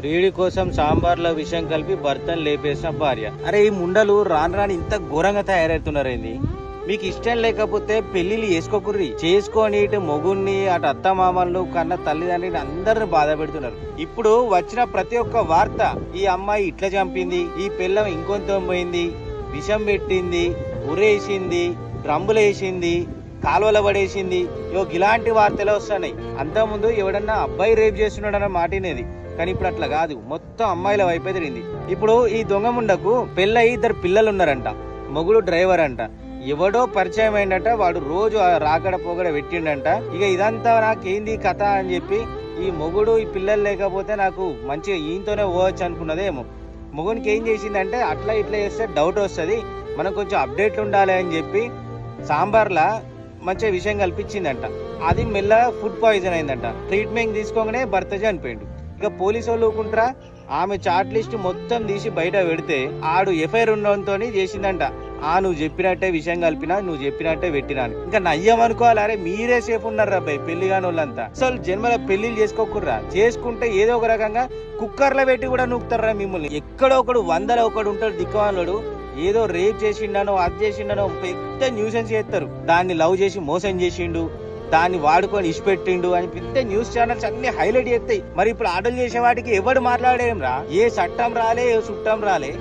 ప్రియుడి కోసం సాంబార్లో విషం కలిపి భర్తను లేపేసిన భార్య. అరే ఈ ముండలు రాను రాని ఇంత ఘోరంగా తయారవుతున్నారేంది? మీకు ఇష్టం లేకపోతే పెళ్ళిళ్ళు చేసుకోకుర్రి. చేసుకొని ఇటు మొగుణ్ణి అటు అత్త మామలను కన్న తల్లిదండ్రిని అందరిని బాధ పెడుతున్నారు. ఇప్పుడు వచ్చిన ప్రతి ఒక్క వార్త ఈ అమ్మాయి ఇట్లా చంపింది ఈ పిల్లం ఇంకొంత పోయింది విషం పెట్టింది ఉరేసింది డ్రమ్ములేసింది కాలువల పడేసింది. యో ఇలాంటి వార్తలే వస్తున్నాయి. అంతకుముందు ఎవడన్నా అబ్బాయి రేప్ చేస్తున్నాడన్న మాటినేది కానీ ఇప్పుడు అట్లా కాదు. మొత్తం అమ్మాయిల వైపే తిరిగింది ఇప్పుడు ఈ దొంగముండకు పెళ్ళయి ఇద్దరు పిల్లలు ఉన్నారంట మొగుడు డ్రైవర్ అంట. ఎవడో పరిచయం అయిందట వాడు రోజు రాకడ పోగడ పెట్టిండంట. ఇక ఇదంతా నాకేంది కథ అని చెప్పి ఈ మొగుడు ఈ పిల్లలు లేకపోతే నాకు మంచిగా ఈయనతోనే పోవచ్చు అనుకున్నదేమో. మొగునికి ఏం చేసిందంటే అట్లా ఇట్లా చేస్తే డౌట్ వస్తుంది. మనం కొంచెం అప్డేట్ ఉండాలి అని చెప్పి సాంబార్లా మంచిగా విషయం కల్పించిందంట. అది మెల్ల ఫుడ్ పాయిజన్ అయిందంట. ట్రీట్మెంట్ తీసుకోగానే భర్త చనిపోయిండు. ఇక పోలీసు వాళ్ళు ఊకుంటారా ఆమె చాట్ లిస్ట్ మొత్తం తీసి బయట పెడితే ఆడు ఎఫ్ఐఆర్ ఉండడంతో చేసిందంట. ఆ నువ్వు చెప్పినట్టే విషయం కలిపినా నువ్వు చెప్పినట్టే పెట్టినా ఇంకా నయ్యం అనుకోవాలి అరే మీరే సేఫ్ ఉన్నారు అబ్బాయి పెళ్ళి కాని వాళ్ళంతా అసలు జన్మల పెళ్ళిలు చేసుకోకుర్రా? చేసుకుంటే ఏదో ఒక రకంగా కుక్కర్లో పెట్టి కూడా నూకుతారా మిమ్మల్ని. ఎక్కడో ఒకడు వందల ఒకడు ఉంటాడు దిక్కువాళ్ళడు ఏదో రేప్ చేసిండనో అది చేసిండనో పెద్ద న్యూసెన్స్ చేస్తారు. దాన్ని లవ్ చేసి మోసం చేసిండు దాన్ని వాడుకొని ఇచ్చిపెట్టిండు అని పెద్ద న్యూస్ ఛానల్స్ అన్ని హైలైట్ చేస్తాయి. మరి ఇప్పుడు ఆర్డర్ చేసే వాటికి ఎవడు మాట్లాడేం రా? ఏ చట్టం రాలే ఏ చుట్టం రాలే.